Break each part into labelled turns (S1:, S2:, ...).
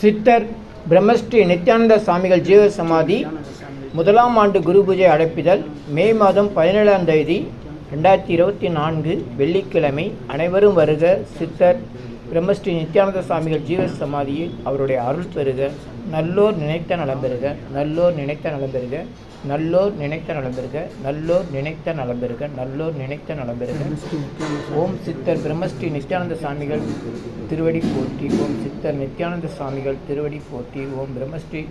S1: சித்தர் பிரம்மஸ்ரீ நித்யானந்த சாமிகள் ஜீவ சமாதி முதலாம் ஆண்டு குரு பூஜை அழைப்பிதழ் மே மாதம் பதினேழாம் தேதி ரெண்டாயிரத்தி இருபத்தி நான்கு வெள்ளிக்கிழமை. அனைவரும் வருக சித்தர் பிரம்மஸ்ரீ நித்யானந்த சாமிகள் ஜீவ சமாதியில் அவருடைய அருள் பெறுக. நல்லோர் நினைத்த நலம் பெறுக. நல்லோர் நினைத்த நலம் பெறுக. நல்லோர் நினைத்த நலம் பெறுக. நல்லோர் நினைத்த நலம் பெறுக. நல்லோர் நினைத்த நலம் பெறுக. ஓம் சித்தர் பிரம்மஸ்ரீ நித்யானந்த சாமிகள் திருவடி போற்றி. ஓம் சித்தர் நித்யானந்த சாமிகள் திருவடி போற்றி. ஓம் பிரம்மஸ்ரீ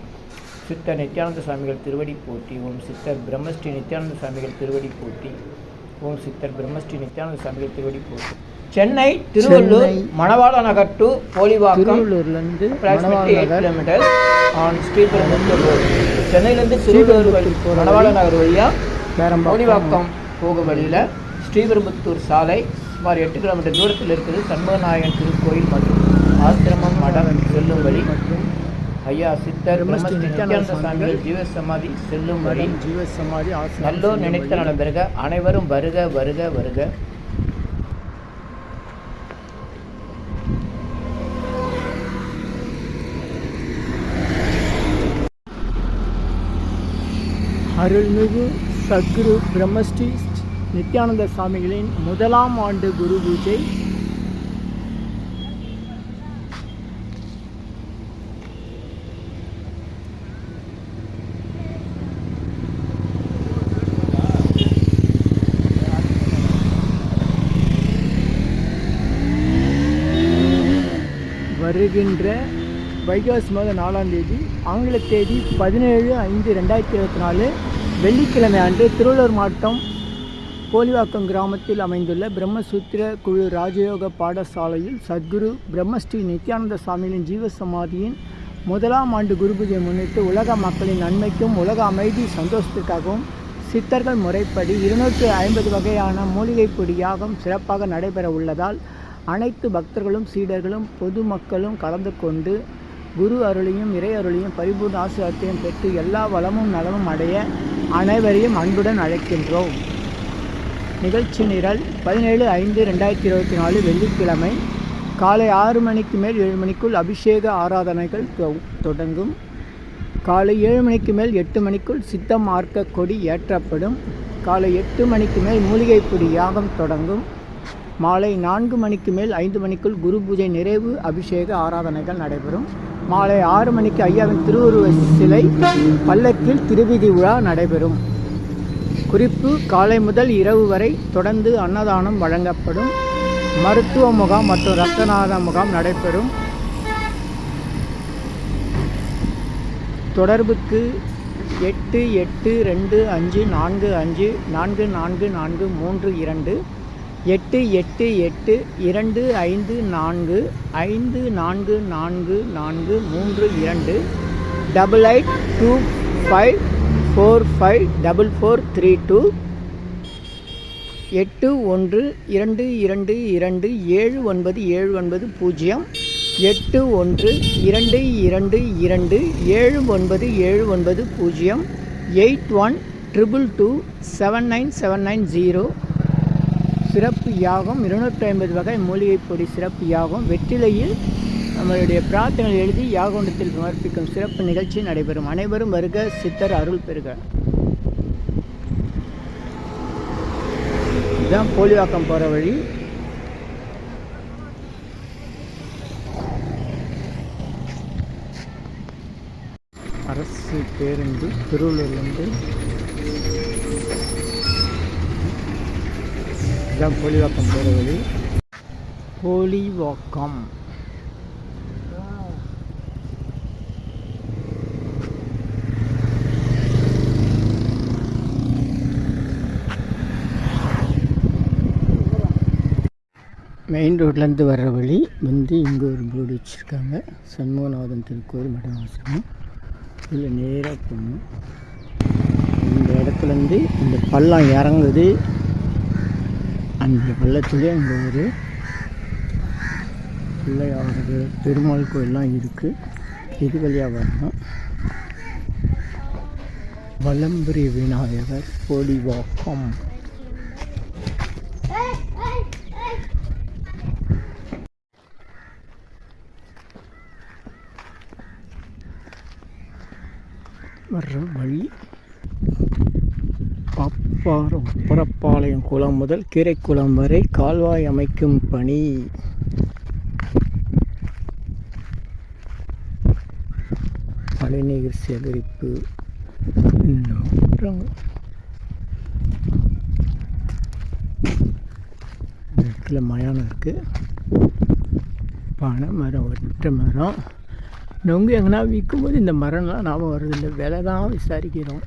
S1: சித்தர் நித்யானந்த சாமிகள் திருவடி போற்றி. ஓம் சித்தர் பிரம்மஸ்ரீ நித்யானந்த சாமிகள் திருவடி போற்றி. ஓம் சித்தர் பிரம்மஸ்ரீ நித்யானந்த சாமிகள் திருவடி போற்றி. சென்னை திருவள்ளூர். மணவாள நகர் டு போலிவாக்கம்
S2: திருவள்ளூர்லேருந்து
S1: approximately 8
S2: Manavala Nagar
S1: kilometers on Sriperumbudur road சென்னையிலேருந்து திருவள்ளூர் வழி மணவாள நகர் வழியாக மோனிவாக்கம் போகும் வழியில் ஸ்ரீபெரும்புத்தூர் சாலை சுமார் எட்டு கிலோமீட்டர் தூரத்தில் இருக்குது. சண்முகநாயகன் திருக்கோயில் மற்றும் ஆசிரமம் மடம் செல்லும் வழி
S2: மற்றும்
S1: ஐயா சித்தர் சாமிகள் ஜீவ சமாதி செல்லும் வழி.
S2: ஜீவ சமாதி செல்லும்
S1: நினைத்த. நலம் அனைவரும் வருக வருக வருக.
S2: அருள்மிகு சத்குரு பிரம்மஸ்ரீ நித்யானந்த சாமிகளின் முதலாம் ஆண்டு குரு பூஜை. வருகின்ற வைகாசி மாதம் நாலாம் தேதி ஆங்கில தேதி பதினேழு ஐந்து ரெண்டாயிரத்தி இருபத்தி நாலு வெள்ளிக்கிழமை அன்று திருவள்ளூர் மாவட்டம் போலிவாக்கம் கிராமத்தில் அமைந்துள்ள பிரம்மசூத்திர குழு ராஜயோக பாடசாலையில் சத்குரு பிரம்மஸ்ரீ நித்யானந்த சாமிகளின் ஜீவ சமாதியின் முதலாம் ஆண்டு குருபூஜை முன்னிட்டு உலக மக்களின் நன்மைக்கும் உலக அமைதி சந்தோஷத்திற்காகவும் சித்தர்கள் முறைப்படி இருநூற்று ஐம்பது வகையான மூலிகை பொடி யாகம் சிறப்பாக நடைபெற உள்ளதால் அனைத்து பக்தர்களும் சீடர்களும் பொதுமக்களும் கலந்து கொண்டு குரு அருளையும் இறை அருளையும் பரிபூர்ண ஆசீர்வாதத்தையும் பெற்று எல்லா வளமும் நலமும் அடைய அனைவரையும் அன்புடன் அழைக்கின்றோம். நிகழ்ச்சி நிரல் பதினேழு ஐந்து ரெண்டாயிரத்தி இருபத்தி நாலு வெள்ளிக்கிழமை காலை ஆறு மணிக்கு மேல் ஏழு மணிக்குள் அபிஷேக ஆராதனைகள் தொ- தொடங்கும். காலை ஏழு மணிக்கு மேல் எட்டு மணிக்குள் சித்தம் மார்க்க கொடி ஏற்றப்படும். காலை எட்டு மணிக்கு மேல் மூலிகை பொடி யாகம் தொடங்கும். மாலை நான்கு மணிக்கு மேல் ஐந்து மணிக்குள் குரு பூஜை நிறைவு அபிஷேக ஆராதனைகள் நடைபெறும். மாலை ஆறு மணிக்கு ஐயாவின் திருவுருவ சிலை பல்லக்கில் திருவிதி விழா நடைபெறும். குறிப்பு காலை முதல் இரவு வரை தொடர்ந்து அன்னதானம் வழங்கப்படும். மருத்துவ முகாம் மற்றும் ரத்தநாத முகாம் நடைபெறும். தொடர்புக்கு எட்டு எட்டு ரெண்டு அஞ்சு நான்கு அஞ்சு நான்கு நான்கு நான்கு மூன்று இரண்டு எட்டு எட்டு எட்டு இரண்டு ஐந்து நான்கு ஐந்து நான்கு நான்கு நான்கு மூன்று இரண்டு double eight two five four five double four three two எட்டு ஒன்று இரண்டு இரண்டு இரண்டு ஏழு ஒன்பது ஏழு ஒன்பது பூஜ்ஜியம். எட்டு ஒன்று இரண்டு இரண்டு இரண்டு ஏழு ஒன்பது ஏழு ஒன்பது பூஜ்ஜியம். Eight one triple two seven nine seven nine zero. சிறப்பு யாகம் இருநூற்றி ஐம்பது வகை மூலிகைப் பொடி சிறப்பு யாகம். வெற்றிலையில் நம்மளுடைய பிரார்த்தனை எழுதி யாகோண்டத்தில் சமர்ப்பிக்கும் சிறப்பு நிகழ்ச்சி நடைபெறும். அனைவரும் வருக சித்தர் அருள் பெறுக. இதுதான் போலிவாக்கம் போகிற வழி. அரசு பேருந்து திருவள்ளூர்லேருந்து இதுதான் போலிவாக்கம் போகிற வழி. போலிவாக்கம். மெயின் ரோட்லேருந்து வர்ற வழி வந்து இங்கே ஒரு போர்டு வச்சுருக்காங்க. சண்முகநாதன் திருக்கோயில் மடம் ஆசிரமம் இதில் நேராக போகணும். இந்த இடத்துலேருந்து இந்த பள்ளம் இறங்குது. அந்த பள்ளத்துலேயே அங்கே ஒரு பிள்ளையார் பெருமாள் கோயிலெலாம் இருக்குது இது வழியாக வரணும். வலம்புரி விநாயகர் பொடிவாக்கம் வர்ற வழி. பாப்பாரம் உப்பரப்பாளையம் குளம் முதல் கீரைக்குளம் வரை கால்வாய் அமைக்கும் பணி. மழைநீர் சேகரிப்பு. இந்த இடத்துல மயானம் இருக்குது பனை மரம் ஒற்றை மரம். நொங்கு எங்கன்னா விற்கும்போது இந்த மரம்லாம் ஞாபகம் வர்றதில்லை விலை தான் விசாரிக்கிறோம்.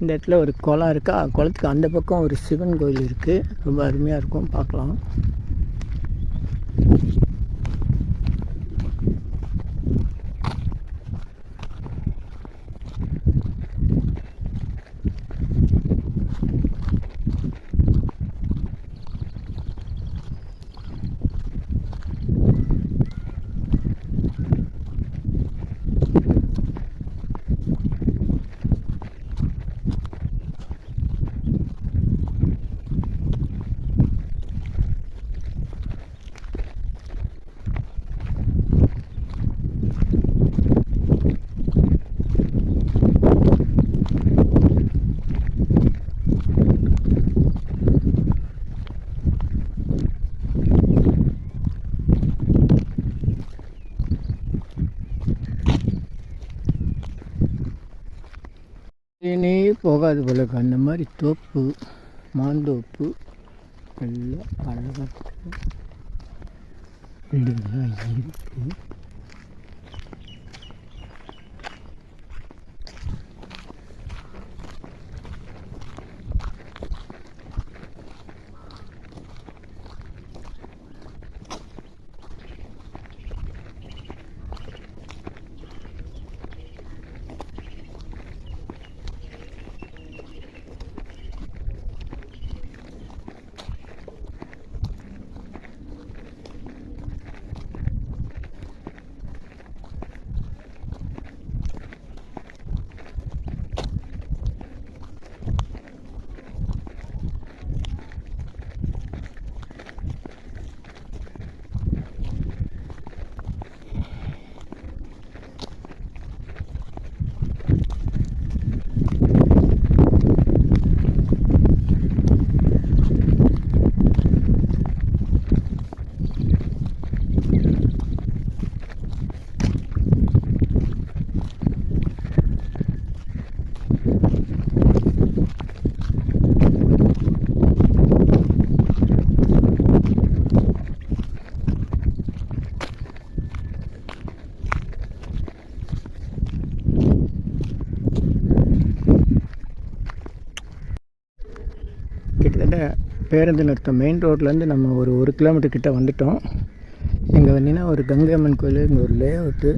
S2: இந்த இடத்துல ஒரு குளம் இருக்கா. குளத்துக்கு அந்த பக்கம் ஒரு சிவன் கோயில் இருக்குது ரொம்ப அருமையாக இருக்கும். பார்க்கலாம் தேனே போகாது போல அந்த மாதிரி தோப்பு மாந்தோப்பு எல்லாம் அழகாக பில்டிங்லாம் இருக்குது கிட்டத்தட்ட பேருந்து நிறுத்தம் மெயின் ரோட்லேருந்து நம்ம ஒரு ஒரு கிலோமீட்டர் கிட்டே வந்துட்டோம். இங்கே வந்தீங்கன்னா ஒரு கங்கை அம்மன் கோயில் இங்கே ஒரு லே அவுட்டு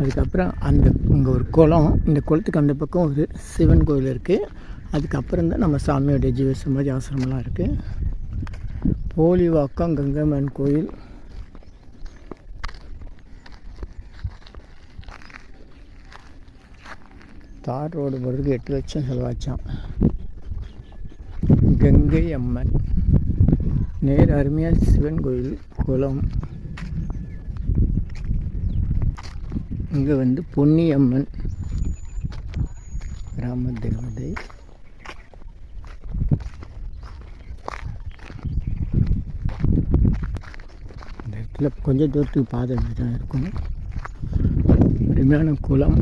S2: அதுக்கப்புறம் அந்த இங்கே ஒரு குளம். இந்த குளத்துக்கு அந்த பக்கம் ஒரு சிவன் கோயில் இருக்குது அதுக்கப்புறம் தான் நம்ம சாமியோடைய ஜீவ சமாதி இருக்குது போலிவாக்கம் கங்கை அம்மன் கோயில். தார் ரோடு போகிறதுக்கு எட்டு லட்சம் செலவாச்சான் கங்கை அம்மன். நேர் அருமையான சிவன் கோயில் குளம். இங்கே வந்து பொன்னியம்மன். கிராம தேவதை. இந்த இடத்துல கொஞ்சம் தூரத்துக்கு பாதை தான் இருக்கும். அருமையான குளம்.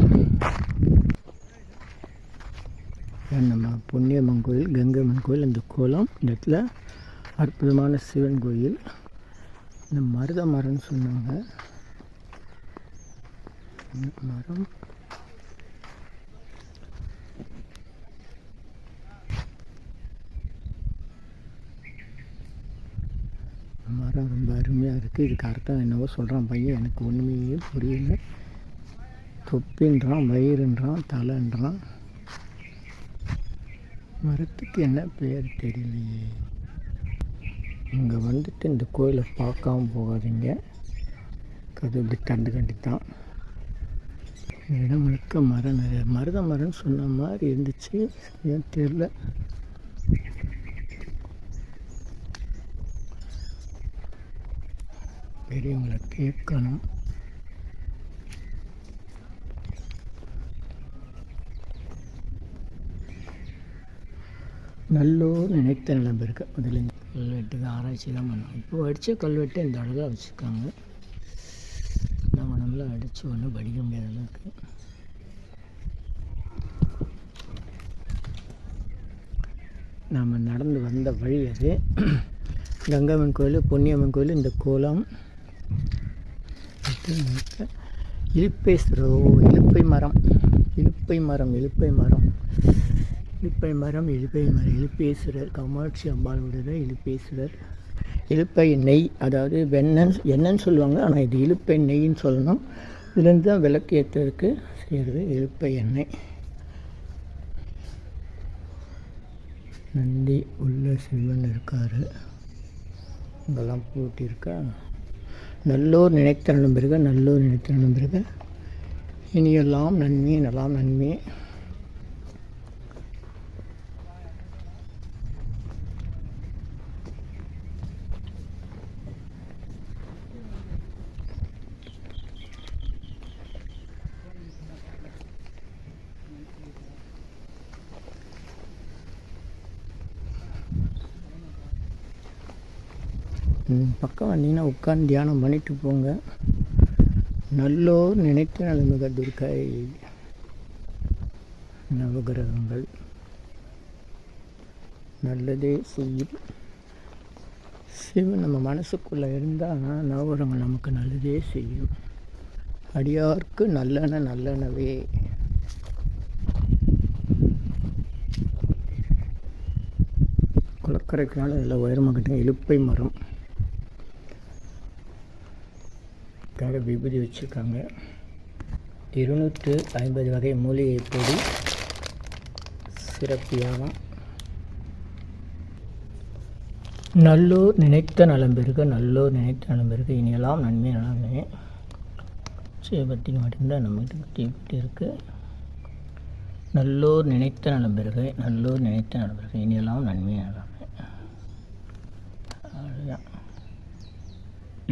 S2: நம்ம பொன்னியம்மன் கோயில் கங்கம்மன் கோயில் அந்த குளம் இந்த இடத்துல அற்புதமான சிவன் கோயில். இந்த மருத மரம்னு சொன்னாங்க. மரம். மரம் ரொம்ப அருமையாக இருக்குது இதுக்கு அர்த்தம் என்னவோ சொல்கிறான் பையன். எனக்கு ஒன்றுமே புரியல. தொப்பின்றான் வயிறுன்றான் தலைன்றான். மரத்துக்கு என்ன பேர் தெரியலையே. இங்கே வந்துட்டு இந்த கோயிலை பார்க்காம போகாதீங்க. அது இப்படி கண்டு கண்டு தான் இடம் முழுக்க மரம் நிறைய மருத மரம்னு சொன்ன மாதிரி இருந்துச்சு. ஏன் தெரில பெரியவங்களை கேட்கணும்.
S1: நல்லோர் நினைத்த நிலம் இருக்குது முதல்ல இந்த கல்வெட்டுக்கு ஆராய்ச்சி தான் பண்ணோம். இப்போ அடித்த கல்வெட்டு இந்த அளவில் வச்சுருக்காங்க. நம்ம நம்மளால் அடித்து ஒன்றும் படிக்க முடியாத அளவுக்கு. நாம் நடந்து வந்த வழி அது. கங்கம்மன் கோயில் பொன்னியம்மன் கோயில் இந்த கோலம். இலுப்பேஸ்வரோ இலுப்பை மரம். இழுப்பை மரம் இலுப்பை மரம். இலுப்பை மரம் இழுப்பை மரம் இழுப்பேசுரர் காமாட்சி அம்பாளுடைய இழுப்பேசுரர் இலுப்பை நெய் அதாவது வெண்ணன் என்னன்னு சொல்லுவாங்க ஆனால் இது இலுப்பை நெய்ன்னு சொல்லணும். இதுலேருந்து தான் விளக்கு ஏற்றுறதுக்கு செய்கிறது இலுப்பை எண்ணெய். நந்தி உள்ள சிவன் இருக்கார். இங்கெல்லாம் பூட்டியிருக்கா? நல்லோர் நினைத்த நம்பருக நல்லோர் நினைத்த நம்பருக இனியெல்லாம் நன்மை நலாம் நன்மை ம், பக்கம் வந்தீங்கன்னா உட்காந்து தியானம் பண்ணிட்டு போங்க. நல்லோர் நினைத்த நலமிக துர்கை நவகிரகங்கள். நல்லதே செய்யும். சிவன் நம்ம மனசுக்குள்ளே இருந்தால் நவகிரகங்கள் நமக்கு நல்லதே செய்யும். அடியார்க்கு நல்லன நல்லனவே. குளக்கரைக்கான நல்ல உயரமாக இழுப்பை மரம். காக விபூதி வச்சுருக்காங்க. இருநூற்று ஐம்பது வகை மூலிகை பொடி சிறப்பியாகும் நல்லோர் நினைத்த நலம் பெருக நல்லோர் நினைத்த நலம் பெருக. இனியெல்லாம் நன்மை நலமே சிவபக்தி மட்டும்தான் நம்ம தீப்பட்டி இருக்குது நல்லோர் நினைத்த நலம் பெருக நல்லோர் நினைத்த நலம் பெருக. இனியெல்லாம் நன்மை நலமே அவ்வளோதான்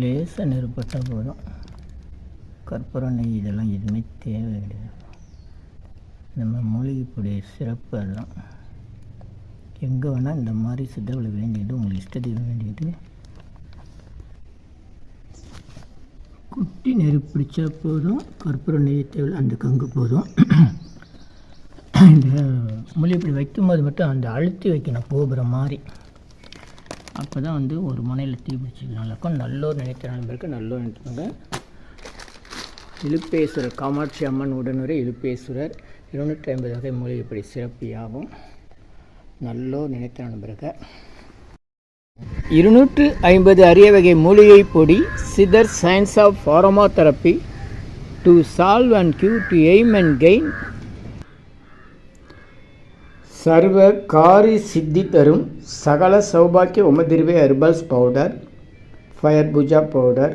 S1: லேசாக நெருப்பட்டால் போதும். கற்பூரம் நெய் இதெல்லாம் எதுவுமே தேவை கிடையாது நம்ம மூலிகைப்பொடி சிறப்பு அதுதான். எங்கே வேணால் இந்த மாதிரி சித்தர்களை வேண்டியது உங்களுக்கு இஷ்டத்தை வேண்டியது குட்டி நெருப்பு பிடிச்சா போதும் கற்பூர நெய் தேவை அந்த கங்கு போதும். இந்த மூலிகைப்பொடி வைக்கும்போது மட்டும் அந்த அழுத்தி வைக்கணும் கோபுரம் மாதிரி. அப்போ தான் வந்து ஒரு முனையில் தீ பிடிச்சிக்கலாம் இருக்கும் நல்லோர் நினைத்த நண்பருக்கு நல்லோர் நினைத்தாங்க இழுப்பேஸ்வரர் காமாட்சி அம்மன் உடனுரை இழுப்பேஸ்வரர் இருநூற்றி ஐம்பது வகை மூலிகைப்படி சிறப்பியாகும். நல்லோ நினைத்த நண்பருக்கு இருநூற்று ஐம்பது அரிய வகை மூலிகை பொடி Siddhar science of pharma therapy to solve and cure to aim and gain சர்வ காரி சித்தி தரும் சகல சௌபாக்கிய உமதிர்வே herbals powder fire puja powder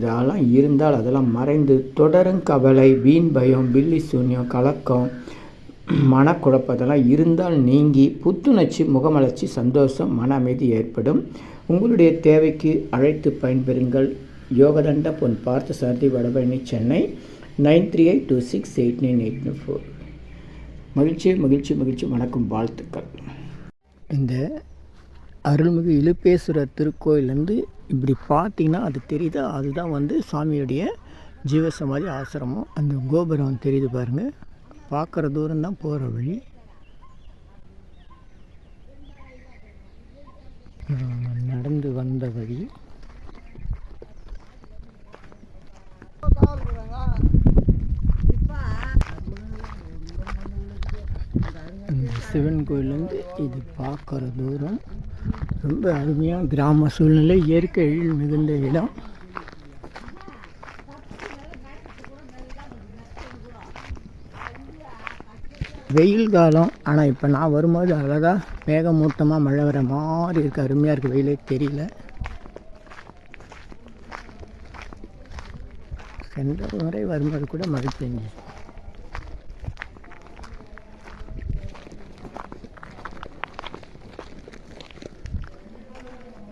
S1: இதெல்லாம் இருந்தால் அதெல்லாம் மறைந்து தொடரும் கவலை வீண் பயம் பில்லி சூன்யம் கலக்கம் மனக்குழப்பம் அதெல்லாம் இருந்தால் நீங்கி புத்துணர்ச்சி முகமலர்ச்சி சந்தோஷம் மன அமைதி ஏற்படும். உங்களுடைய தேவைக்கு அழைத்து பயன்பெறுங்கள். யோகதண்ட Pon Parthasarathi Vadapalani Chennai. Nine three eight two six eight nine eight four. மகிழ்ச்சி மகிழ்ச்சி மகிழ்ச்சி. வணக்கம் வாழ்த்துக்கள். இந்த அருள்மிகு இழுப்பேஸ்வரர் திருக்கோயிலேருந்து இப்படி பார்த்தீங்கன்னா அது தெரியுது? அதுதான் வந்து சாமியுடைய ஜீவசமாதி ஆசிரமம். அந்த கோபுரம் தெரியுது பாருங்கள் பார்க்குற தூரம் தான் போகிற வழி. நடந்து வந்த வழி. இந்த சிவன் கோயிலேருந்து இது பார்க்குற தூரம் ரொம்ப அருமையாக கிராம சூழ்நிலை இயற்கை எழில் மிகுந்த இடம். வெயில் காலம் ஆனால் இப்போ நான் வரும்போது அழகாக மேகமூட்டமாக மழை வர மாதிரி இருக்குது அருமையாக இருக்குது வெயிலே தெரியல. சென்ற முறை வரும்போது கூட மழை பெஞ்சுச்சு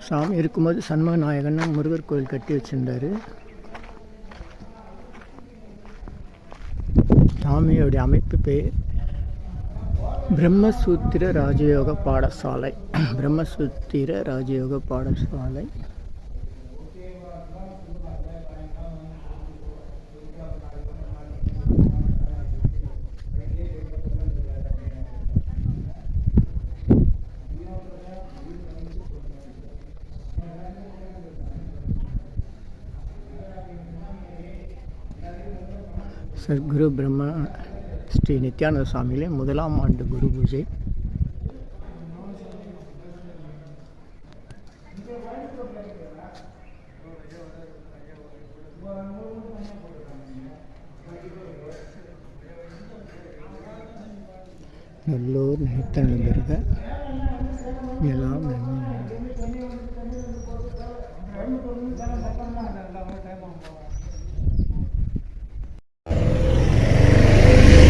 S1: சாமி இருக்கும்போது சண்முக நாயகன் முருகர் கோயில் கட்டி வச்சுருந்தார். சாமியோடைய அமைப்பு பேர் பிரம்மசூத்திர ராஜயோக பாடசாலை. பிரம்மசூத்திர ராஜயோக பாடசாலை. சத்குரு பிரம்ம ஸ்ரீ நித்யானந்த சுவாமிகளே முதலாம் ஆண்டு குரு பூஜை. நல்லூர் நினைத்தனந்தருக எல்லாம் நன்மை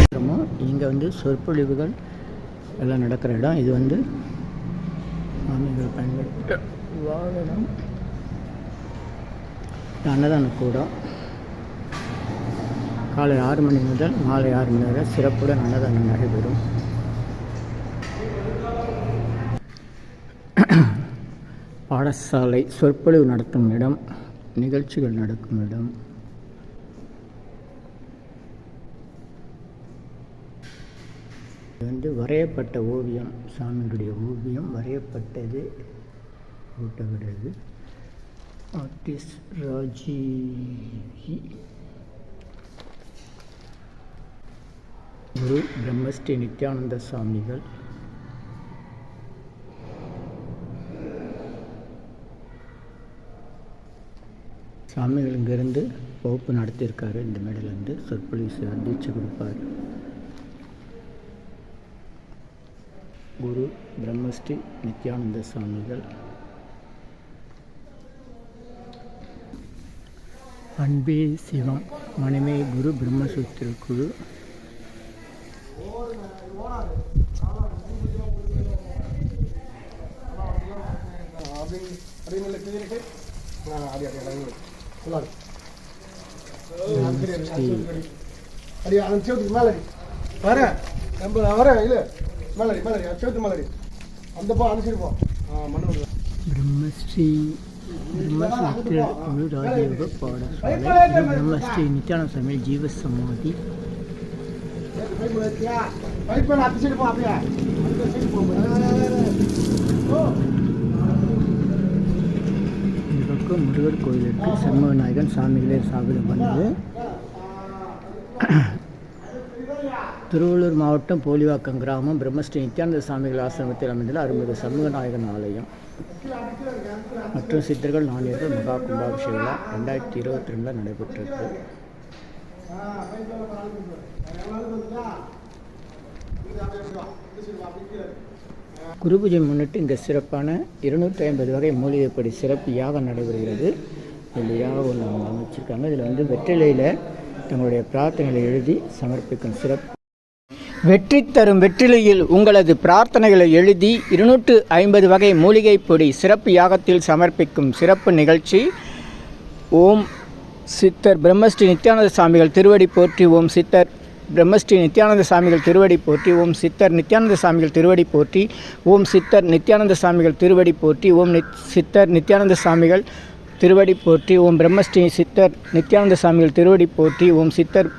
S1: அப்புறமா இங்கே வந்து சொற்பொழிவுகள் எல்லாம் நடக்கிற இடம். இது வந்து ஆமைகள் பயன்படுத்த வாகனம் அன்னதான கூடம். காலை ஆறு மணி முதல் மாலை ஆறு மணி வரை சிறப்புடன் அன்னதானம் நடைபெறும். பாடசாலை சொற்பொழிவு நடத்தும் இடம் நிகழ்ச்சிகள் நடக்கும் இடம். இது வந்து வரையப்பட்ட ஓவியம் சாமியினுடைய ஓவியம். வரையப்பட்டது ஓட்டவிடுது ஆர்டிஸ்ட் ராஜி குரு பிரம்மஸ்ரீ நித்யானந்த சுவாமிகள் சாமிகள் இங்கேருந்து வகுப்பு நடத்தியிருக்காரு. இந்த மேடையிலேருந்து சொற்பொழிவு செய்வார் தீட்சை கொடுப்பார். குரு பிரம்மஸ்ரீ நித்யானந்த சுவாமிகள் அன்பே சிவம் மனமே குரு பிரம்மசூத்திர
S3: சேவத்துக்கு மேலடி வர நம்ம வர இல்லை மேலடி அந்த சேவத்து மேலடி அந்த போ மண்ணு
S1: பிரம்மஸ்ரீ பிரம்மசூத்திர குரு ராஜயோக பாடசாலை. குரு பிரம்மஸ்ரீ நித்யானந்த சுவாமி ஜீவ சமாதி இந்த பக்கம் முருகர் கோயில் இருக்குது சண்முக நாயகன் சாமிகளே சாபிதம் பண்ணுது திருவள்ளூர் மாவட்டம் போலிவாக்கம் கிராமம் பிரம்மஸ்ரீ நித்யானந்த சாமிகள் ஆசிரமத்தில் அமைந்துள்ள அருள்மிகு சண்முகநாயகன் ஆலயம். மற்றும் சித்தர்கள் நாணயர்கள் மகா கும்பாபிஷேக விழா ரெண்டாயிரத்தி இருபத்தி ரெண்டில் நடைபெற்றிருக்கு குரு பூஜை முன்னிட்டு இங்கே சிறப்பான இருநூற்றி ஐம்பது வகை மூலிகைப்படி சிறப்பு யாகம் நடைபெறுகிறது. இந்த யாகம் ஒன்று அமைச்சிருக்காங்க. இதில் வந்து வெற்றிலையில் தங்களுடைய பிரார்த்தனைகளை எழுதி சமர்ப்பிக்கும் சிறப்பு வெற்றி தரும் வெற்றிலையில் உங்களது பிரார்த்தனைகளை எழுதி இருநூற்று ஐம்பது வகை மூலிகை பொடி சிறப்பு யாகத்தில் சமர்ப்பிக்கும் சிறப்பு நிகழ்ச்சி. ஓம் சித்தர் பிரம்மஸ்ரீ நித்யானந்த சாமிகள் திருவடி போற்றி ஓம் சித்தர் பிரம்மஸ்ரீ நித்யானந்த சாமிகள் திருவடி போற்றி ஓம் சித்தர் நித்யானந்த சாமிகள் திருவடி போற்றி ஓம் சித்தர் நித்யானந்த சாமிகள் திருவடி போற்றி ஓம் நித் சித்தர் நித்யானந்த சாமிகள் திருவடி போற்றி ஓம் பிரம்மஸ்ரீ சித்தர் நித்யானந்த சாமிகள் திருவடி போற்றி ஓம் சித்தர்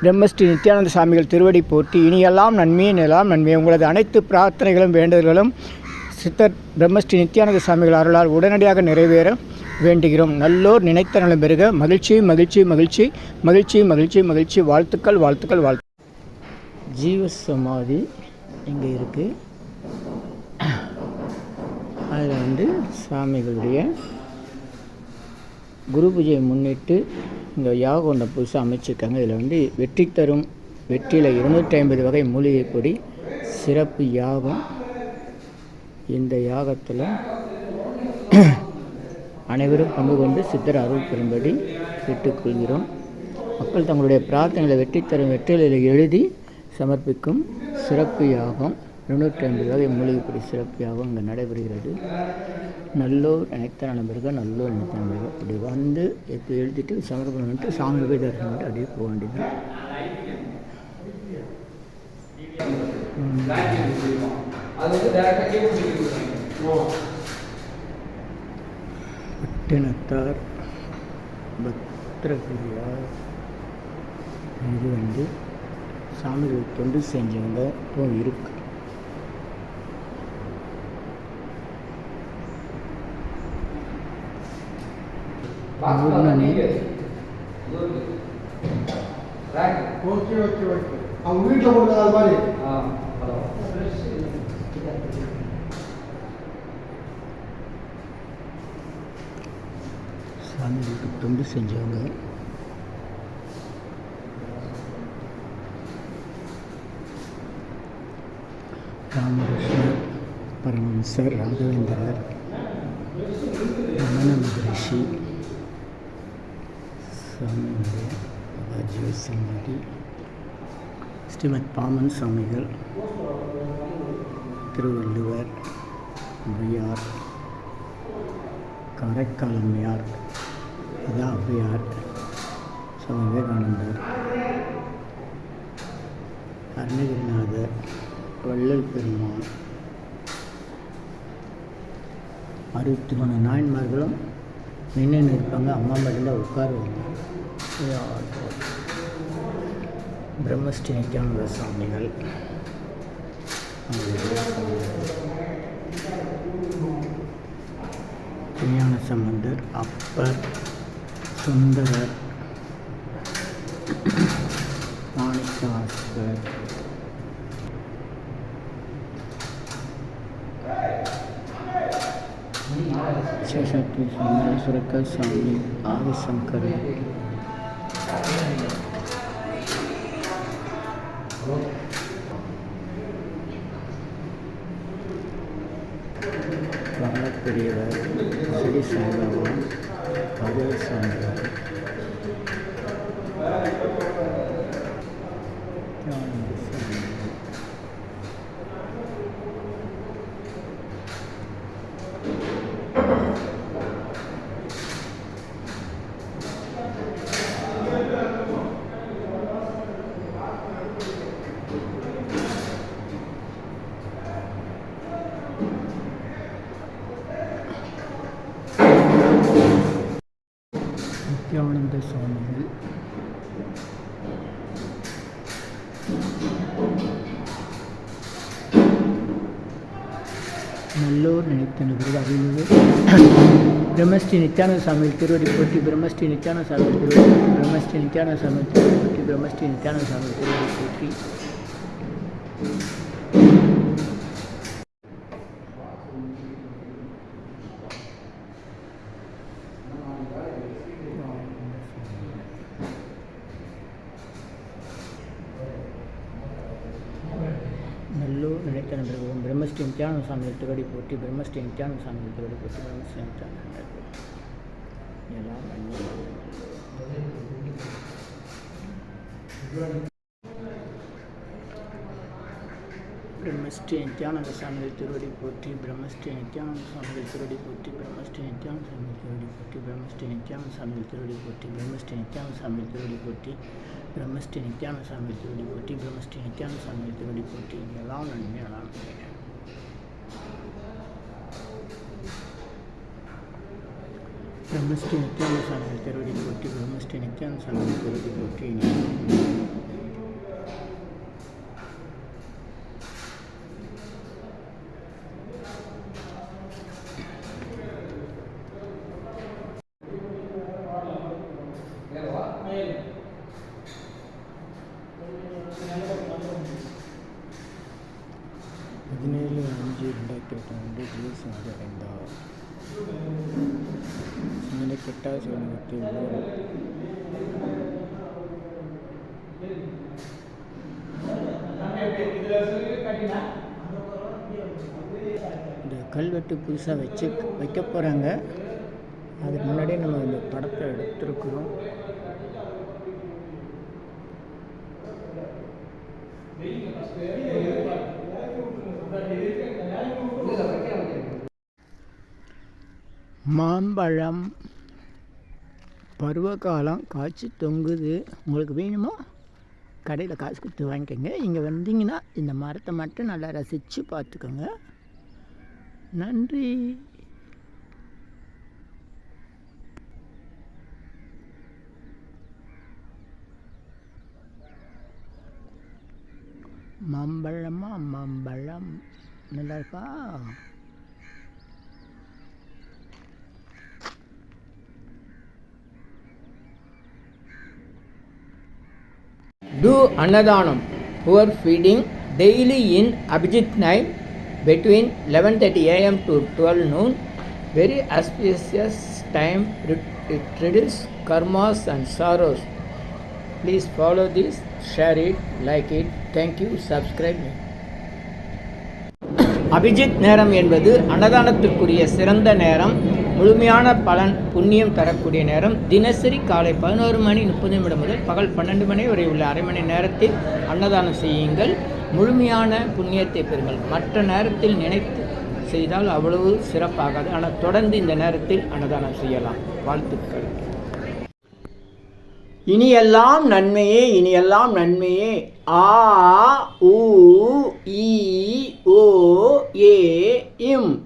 S1: பிரம்மஸ்ரீ நித்யானந்த சாமிகள் திருவடி போற்றி இனியெல்லாம் நன்மையே நிலாம் நன்மையே உங்களது அனைத்து பிரார்த்தனைகளும் வேண்டுதல்களும் சித்தர் பிரம்மஸ்ரீ நித்யானந்த சாமிகள் அருளால் உடனடியாக நிறைவேற வேண்டுகிறோம். நல்லோர் நினைத்த நலம் பெருக. மகிழ்ச்சி மகிழ்ச்சி மகிழ்ச்சி மகிழ்ச்சி மகிழ்ச்சி மகிழ்ச்சி. வாழ்த்துக்கள் வாழ்த்துக்கள் வாழ்த்து ஜீவ சமாதி இங்கே இருக்குது அதில் வந்து சாமிகளுடைய குரு பூஜையை முன்னிட்டு இந்த யாகம் ஒன்றை புதுசாக அமைச்சிருக்காங்க. இதில் வந்து வெற்றி தரும் வெற்றியில் இருநூற்றி ஐம்பது வகை மூலிகை பொடி சிறப்பு யாகம். இந்த யாகத்தில் அனைவரும் பங்கு கொண்டு சித்தர் அருள் பெறும்படி கேட்டுக்கொள்கிறோம். மக்கள் தங்களுடைய பிரார்த்தனைகளை வெற்றி தரும் வெற்றிலையில் எழுதி சமர்ப்பிக்கும் சிறப்பு யாகம். இருநூற்றி ஐம்பது வகை மூலிகைப்படி சிறப்பு இங்கே நடைபெறுகிறது. நல்லோர் நினைத்த நலம்பெருக நல்லோர் நினைத்த நலம்பெருக அப்படி வந்து இப்போ எழுதிட்டு சமர்ப்பணம் பண்ணிட்டு சாமி போய் தரிசனம் பண்ணிட்டு அப்படியே போக வேண்டியது. பட்டினத்தார் பத்திரகிரியார் இது வந்து சாமி தொண்டு செஞ்சவங்க இப்போ இருக்கு.
S4: Okay okay okay. அவங்க வீட்டில் அது மாதிரி.
S1: தொண்டு செஞ்சவங்க. ராமகிருஷ்ணர் பரமஹம்சர் ராகவேந்திரர் ரமண மகரிஷி சுவாமியுடைய ராஜீவ சமாதி ஸ்ரீமத் பாமன் சுவாமிகள் திருவள்ளுவர் அவ்வையார் காரைக்கால் அம்மையார் அதான் அவ்வையார் சுவாமி விவேகானந்தர் அருணகிரிநாதர் வள்ளல் பெருமான் அறுபத்தி மூணு நாயன்மார்களும் நின்று இருப்பாங்க. அம்மா மட்டும்தான் உட்காருவாங்க. பிரம்மஸ்ரீ நித்யானந்த சுவாமிகள் விஞ்ஞான சம்பந்தர் அப்பர் சுந்தரர் மாணிக்கவாசகர் சேஷாத்ரி சுவாமி சுரக்க சுவாமி நித்யானந்த சுவாமிகள் நல்லோர் நினைத்த நிபுணர் அருள்மிகு பிரம்மஸ்ரீ நித்யானந்த சாமிகள் திருவடி போற்றி பிரம்மஸ்ரீ நித்யானந்த சாமிகள் திருவடி பிரம்மஸ்ரீ நித்யானந்த சாமிகள் திருவடி போற்றி பிரம்மஸ்ரீ நித்யானந்த சாமிகள் திருவடி போற்றி நல்லூர் நினைத்த நண்பர்களும் பிரம்மஸ்ரீ நித்யானந்த சாமிகள் எட்டுக்கடி போற்றி பிரம்மஸ்ரீ நித்யானந்த சாமிகள் எட்டுக்கடி போற்றி பிரம்மஸ்ரீ நித்யானந்த சாமிகள் எல்லாம் பிரம்மஸ்ரீ நித்யானந்த சாமிகள் திருவடி போற்றி பிரம்மஸ்ரீ நித்யானந்த சாமிகள் திருவடி போற்றி பிரம்மஸ்ரீ நித்யானந்த சாமிகள் திருவடி போற்றி பிரம்மஸ்ரீ நித்யானந்த சாமிகள் திருவடி போற்றி பிரம்மஸ்ரீ நித்யானந்த சாமிகள் திருவடி போற்றி பிரம்மஸ்ரீ நித்யானந்த சாமிகள் திருவடி போற்றி பிரம்மஸ்ரீ நித்யானந்த சாமிகள் திருவடி போற்றி எல்லாம் நன்மை எல்லாம் பிரம்மஸ்ரீ நித்யானந்த சாமி திருவடி போற்றி பிரம்மஸ்ரீ நித்யானந்த சாமி திருவடி போற்றி
S2: பதினேழு அஞ்சு ரெண்டாயிரத்தி எட்டு ஆண்டு ஜிஎஸ் அடைந்தார் சிந்தனை கெட்டாத இந்த கல்வெட்டு புதுசாக வச்சு வைக்க போகிறாங்க அதுக்கு முன்னாடியே நம்ம இந்த படத்தை எடுத்திருக்கிறோம். மாம்பழம் பருவகாலம் காய்ச்சி தொங்குது. உங்களுக்கு வேணுமோ கடையில் காசு கொடுத்து வாங்கிக்கோங்க. இங்கே வந்தீங்கன்னா இந்த மரத்தை மட்டும் நல்லா ரசித்து பார்த்துக்கோங்க. நன்றி. மாம்பழமா மாம்பழம். நல்லா இருக்கா?
S1: Do Annadhanam, poor feeding daily in Abhijit night between 11:30 a.m. to 12 noon. Very auspicious time. It reduces karmas and sorrows. Please follow this, share it, like it. Thank you. Subscribe me. Abhijit நேரம் என்பது அன்னதானத்திற்குரிய சிறந்த நேரம் முழுமையான பலன் புண்ணியம் தரக்கூடிய நேரம் தினசரி காலை பதினோரு மணி முப்பது நிமிடம் முதல் பகல் பன்னெண்டு மணி வரை உள்ள அரை மணி நேரத்தில் அன்னதானம் செய்யுங்கள். முழுமையான புண்ணியத்தை பெறுங்கள். மற்ற நேரத்தில் நினைத்து செய்தால் அவ்வளவு சிறப்பாகாது. ஆனால் தொடர்ந்து இந்த நேரத்தில் அன்னதானம் செய்யலாம். வாழ்த்துக்கள். இனியெல்லாம் நன்மையே இனியெல்லாம் நன்மையே. ஆ உ ஈ ஓ ஏ இம்.